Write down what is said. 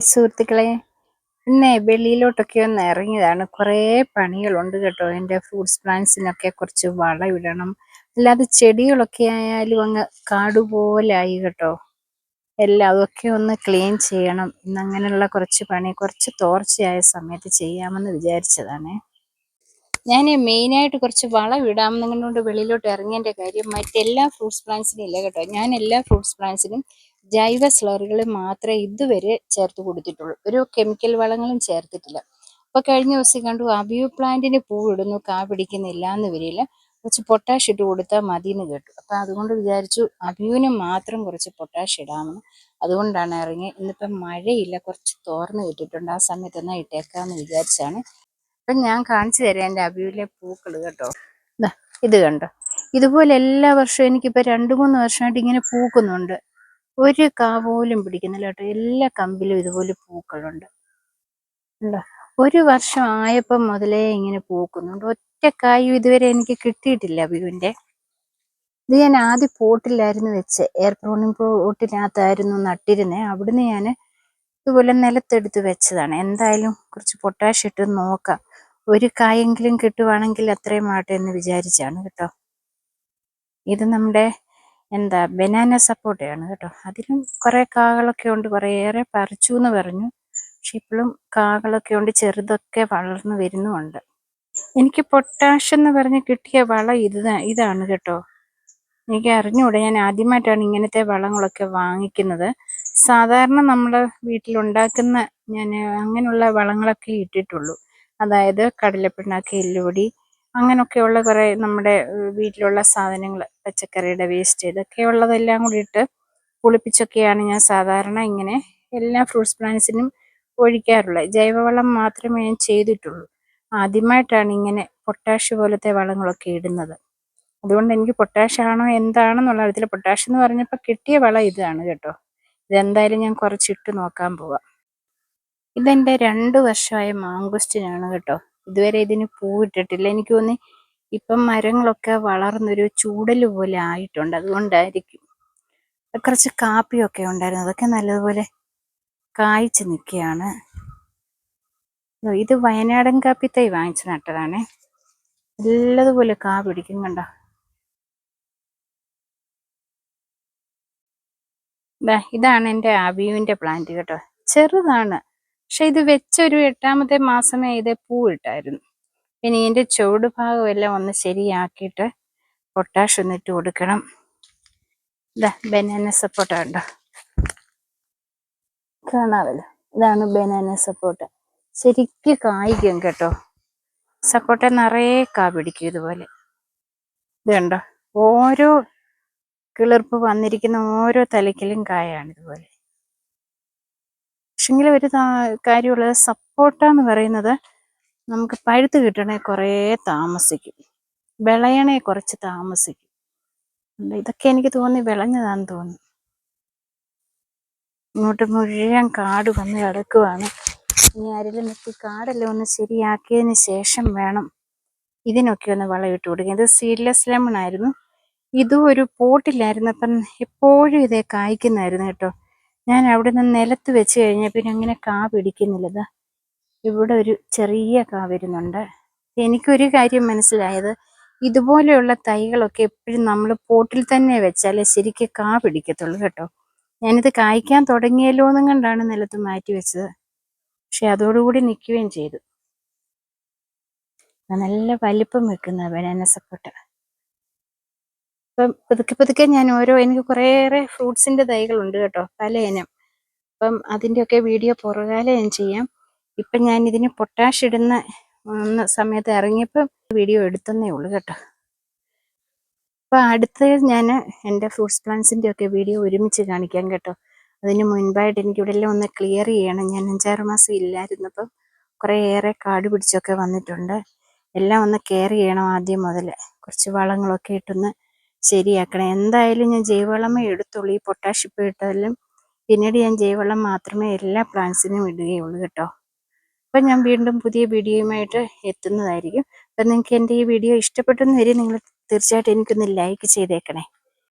സുഹൃത്തുക്കളെ ഇന്ന് വെളിയിലോട്ടൊക്കെ ഒന്ന് ഇറങ്ങിയതാണ്. കുറേ പണികളുണ്ട് കേട്ടോ. എന്റെ ഫ്രൂട്ട്സ് പ്ലാന്റ്സിനൊക്കെ കുറച്ച് വളമിടണം അല്ലാതെ ചെടികളൊക്കെ ആയാലും അങ്ങ് കാടുപോലായി കേട്ടോ. എല്ലാം അതൊക്കെ ഒന്ന് ക്ലീൻ ചെയ്യണം. ഇന്ന് അങ്ങനെയുള്ള കുറച്ച് പണി കുറച്ച് തോർച്ചയായ സമയത്ത് ചെയ്യാമെന്ന് വിചാരിച്ചതാണേ. ഞാൻ മെയിനായിട്ട് കുറച്ച് വളം ഇടാമെന്നുകൊണ്ട് വെളിയിലോട്ട് ഇറങ്ങിയതിന്റെ കാര്യം മറ്റെല്ലാ ഫ്രൂട്ട്സ് പ്ലാന്റ്സിനും ഇല്ല കേട്ടോ. ഞാൻ എല്ലാ ഫ്രൂട്ട്സ് പ്ലാന്റ്സിനും ജൈവ സ്ലറികൾ മാത്രമേ ഇതുവരെ ചേർത്ത് കൊടുത്തിട്ടുള്ളൂ. ഒരു കെമിക്കൽ വളങ്ങളും ചേർത്തിട്ടില്ല. അപ്പോൾ കഴിഞ്ഞ ദിവസം കണ്ടു അബിയു പ്ലാന്റിന് പൂവിടുന്നു കാ പിടിക്കുന്നില്ല എന്ന് വരില്ല കുറച്ച് പൊട്ടാഷ് ഇട്ട് കൊടുത്താൽ മതി എന്ന് കേട്ടു. അപ്പം അതുകൊണ്ട് വിചാരിച്ചു അബിയുവിന് മാത്രം കുറച്ച് പൊട്ടാഷ് ഇടാമെന്ന്. അതുകൊണ്ടാണ് ഇറങ്ങി ഇന്നിപ്പം മഴയില്ല കുറച്ച് തോർന്ന് കിട്ടിയിട്ടുണ്ട് ആ സമയത്ത് എന്നാൽ ഇട്ടേക്കാമെന്ന് വിചാരിച്ചാണ്. അപ്പം ഞാൻ കാണിച്ചു തരാം എന്റെ അബിയുവിലെ പൂക്കൾ കേട്ടോ. ഇത് കണ്ടോ? ഇതുപോലെ എല്ലാ വർഷവും എനിക്കിപ്പോൾ രണ്ട് മൂന്ന് വർഷമായിട്ട് ഇങ്ങനെ പൂക്കുന്നുണ്ട്. ഒരു കാ പോലും പിടിക്കുന്നില്ല കേട്ടോ എല്ലാ കമ്പിലും ഇതുപോലെ പൂക്കളുണ്ട്. ഒരു വർഷം ആയപ്പം മുതലേ ഇങ്ങനെ പൂക്കുന്നുണ്ട്. ഒറ്റ കായും ഇതുവരെ എനിക്ക് കിട്ടിയിട്ടില്ല വ്യൂവിന്റെ. ഇത് ഞാൻ ആദ്യം പോട്ടിലായിരുന്നു വെച്ച്. എയർ പ്രോണിങ് പോട്ടിനകത്തായിരുന്നു നട്ടിരുന്നത് അവിടുന്ന് ഞാൻ ഇതുപോലെ നിലത്തെടുത്ത് വെച്ചതാണ്. എന്തായാലും കുറച്ച് പൊട്ടാഷ് ഇട്ട് നോക്കാം. ഒരു കായെങ്കിലും കിട്ടുവാണെങ്കിൽ അത്രയും ആട്ടെ എന്ന് വിചാരിച്ചാണ് കേട്ടോ. ഇത് നമ്മുടെ എന്താ ബനാന സപ്പോട്ടയാണ് കേട്ടോ. അതിലും കുറേ കാകളൊക്കെ ഉണ്ട് കുറേയേറെ പറിച്ചു എന്ന് പറഞ്ഞു. പക്ഷെ ഇപ്പോഴും കാകളൊക്കെ ഉണ്ട് ചെറുതൊക്കെ വളർന്നു വരുന്നുമുണ്ട്. എനിക്ക് പൊട്ടാഷ് എന്ന് പറഞ്ഞ് കിട്ടിയ വളം ഇത് ഇതാണ് കേട്ടോ. എനിക്ക് അറിഞ്ഞുകൂടെ ഞാൻ ആദ്യമായിട്ടാണ് ഇങ്ങനത്തെ വളങ്ങളൊക്കെ വാങ്ങിക്കുന്നത്. സാധാരണ നമ്മൾ വീട്ടിലുണ്ടാക്കുന്ന ഞാൻ അങ്ങനെയുള്ള വളങ്ങളൊക്കെ ഇട്ടിട്ടുള്ളൂ. അതായത് കടലപ്പിണ്ണാക്ക് എല്ലുപൊടി അങ്ങനെയൊക്കെയുള്ള കുറേ നമ്മുടെ വീട്ടിലുള്ള സാധനങ്ങൾ പച്ചക്കറിയുടെ വേസ്റ്റ് ഇതൊക്കെ ഉള്ളതെല്ലാം കൂടി ഇട്ട് പുളിപ്പിച്ചൊക്കെയാണ് ഞാൻ സാധാരണ ഇങ്ങനെ എല്ലാ ഫ്രൂട്ട്സ് പ്ലാന്റ്സിനും ഒഴിക്കാറുള്ളത്. ജൈവവളം മാത്രമേ ഞാൻ ചെയ്തിട്ടുള്ളൂ. ആദ്യമായിട്ടാണ് ഇങ്ങനെ പൊട്ടാഷ് പോലത്തെ വളങ്ങളൊക്കെ ഇടുന്നത്. അതുകൊണ്ട് എനിക്ക് പൊട്ടാഷ് ആണോ എന്താണെന്നുള്ള കാര്യത്തിൽ പൊട്ടാഷ് എന്ന് പറഞ്ഞപ്പോൾ കിട്ടിയ വളം ഇതാണ് കേട്ടോ. ഇതെന്തായാലും ഞാൻ കുറച്ചിട്ട് നോക്കാൻ പോവാം. ഇതെന്റെ രണ്ട് വർഷമായ മാങ്കുസ്റ്റിനാണ് കേട്ടോ. ഇതുവരെ ഇതിന് പൂവിട്ടിട്ടില്ല. എനിക്ക് തോന്നി ഇപ്പം മരങ്ങളൊക്കെ വളർന്നൊരു ചൂടൽ പോലെ ആയിട്ടുണ്ട്. അതുകൊണ്ടായിരിക്കും. കുറച്ച് കാപ്പിയൊക്കെ ഉണ്ടായിരുന്നു. അതൊക്കെ നല്ലതുപോലെ കായ്ച്ചു നിൽക്കുകയാണ്. ഇത് വയനാടൻ കാപ്പി തൈ വാങ്ങിച്ചു നട്ടതാണേ. നല്ലതുപോലെ കാ പിടിക്കും കണ്ടോ. ഇതാണ് എന്റെ അബിയുവിന്റെ പ്ലാന്റ് കേട്ടോ. ചെറുതാണ്. പക്ഷെ ഇത് വെച്ചൊരു എട്ടാമത്തെ മാസമേ ഇത് പൂവിട്ടായിരുന്നു. പിന്നെ ഇതിന്റെ ചുവട് ഭാഗം എല്ലാം ഒന്ന് ശരിയാക്കിയിട്ട് പൊട്ടാഷ് ഒന്നിട്ട് കൊടുക്കണം. ഇതാ ബനാന സപ്പോട്ട ഉണ്ടോ കാണാവല്ലോ ഇതാണ് ബനാന സപ്പോട്ട ശരിക്ക് കായ്ക്കും കേട്ടോ. സപ്പോട്ട നിറയെ കാ പിടിക്കും ഇതുപോലെ. ഇത് കണ്ടോ? ഓരോ കിളിർപ്പ് വന്നിരിക്കുന്ന ഓരോ തലക്കിലും കായാണ് ഇതുപോലെ. പക്ഷെങ്കിൽ ഒരു കാര്യമുള്ളത് സപ്പോർട്ട എന്ന് പറയുന്നത് നമുക്ക് പഴുത്ത് കിട്ടണേ കുറേ താമസിക്കും. വിളയണേ കുറച്ച് താമസിക്കും. ഇതൊക്കെ എനിക്ക് തോന്നി വിളഞ്ഞതാന്ന് തോന്നി. ഇങ്ങോട്ട് മുഴുവൻ കാട് വന്ന് കിടക്കുവാണ്. ഇനി ആരെങ്കിലും നിർത്തി കാടെല്ലാം ഒന്ന് ശരിയാക്കിയതിന് ശേഷം വേണം ഇതിനൊക്കെ ഒന്ന് വളമിട്ട് കൊടുക്കുക ഇത് സീഡ്ലെസ് ലെമൺ ആയിരുന്നു. ഇതും ഒരു പോട്ടിലായിരുന്നു. അപ്പം എപ്പോഴും ഇതേ കായ്ക്കുന്നായിരുന്നു കേട്ടോ. ഞാൻ അവിടെ നിന്ന് നിലത്ത് വെച്ച് കഴിഞ്ഞാൽ പിന്നെ അങ്ങനെ കാ പിടിക്കുന്നില്ലത് ഇവിടെ ഒരു ചെറിയ കാ വരുന്നുണ്ട്. എനിക്കൊരു കാര്യം മനസ്സിലായത് ഇതുപോലെയുള്ള തൈകളൊക്കെ എപ്പോഴും നമ്മൾ പോട്ടിൽ തന്നെ വെച്ചാലേ ശരിക്കും കാ പിടിക്കത്തുള്ളൂ കേട്ടോ. ഞാനിത് കായ്ക്കാൻ തുടങ്ങിയല്ലോ എന്നും കണ്ടാണ് നിലത്ത് മാറ്റി വെച്ചത്. പക്ഷെ അതോടുകൂടി നിൽക്കുകയും ചെയ്തു. നല്ല വലിപ്പം വെക്കുന്ന ബനാന സപ്പോട്ട അപ്പം പതുക്കെ പതുക്കെ ഞാൻ ഓരോ എനിക്ക് കുറേയേറെ ഫ്രൂട്ട്സിന്റെ തൈകളുണ്ട് കേട്ടോ പല ഇനം അപ്പം അതിന്റെയൊക്കെ വീഡിയോ പുറകാലെ ഞാൻ ചെയ്യാം. ഇപ്പം ഞാൻ ഇതിന് പൊട്ടാഷ് ഇടുന്ന സമയത്ത് ഇറങ്ങിയപ്പം വീഡിയോ എടുത്തന്നേ ഉള്ളൂ കേട്ടോ. അപ്പം അടുത്ത് ഞാൻ എന്റെ ഫ്രൂട്ട്സ് പ്ലാന്റ്സിന്റെ ഒക്കെ വീഡിയോ ഒരുമിച്ച് കാണിക്കാം കേട്ടോ. അതിന് മുൻപായിട്ട് എനിക്ക് ഇവിടെ എല്ലാം ഒന്ന് ക്ലിയർ ചെയ്യണം. ഞാൻ അഞ്ചാറ് മാസം ഇല്ലായിരുന്നപ്പം കുറേയേറെ കാട് പിടിച്ചൊക്കെ വന്നിട്ടുണ്ട്. എല്ലാം ഒന്ന് കെയർ ചെയ്യണം ആദ്യം മുതൽ. കുറച്ച് വളങ്ങളൊക്കെ ഇട്ടൊന്ന് ശരിയാക്കണം. എന്തായാലും ഞാൻ ജൈവവളമേ എടുത്തുള്ളൂ. ഈ പൊട്ടാഷ് ഇപ്പോൾ ഇട്ടാലും പിന്നീട് ഞാൻ ജൈവവളം മാത്രമേ എല്ലാ പ്ലാന്റ്സിനും ഇടുകയുള്ളൂ കേട്ടോ. അപ്പം ഞാൻ വീണ്ടും പുതിയ വീഡിയോയുമായിട്ട് എത്തുന്നതായിരിക്കും. അപ്പം നിങ്ങൾക്ക് എന്റെ ഈ വീഡിയോ ഇഷ്ടപ്പെട്ടെന്ന് വരെ നിങ്ങൾ തീർച്ചയായിട്ടും എനിക്കൊന്ന് ലൈക്ക് ചെയ്തേക്കണേ.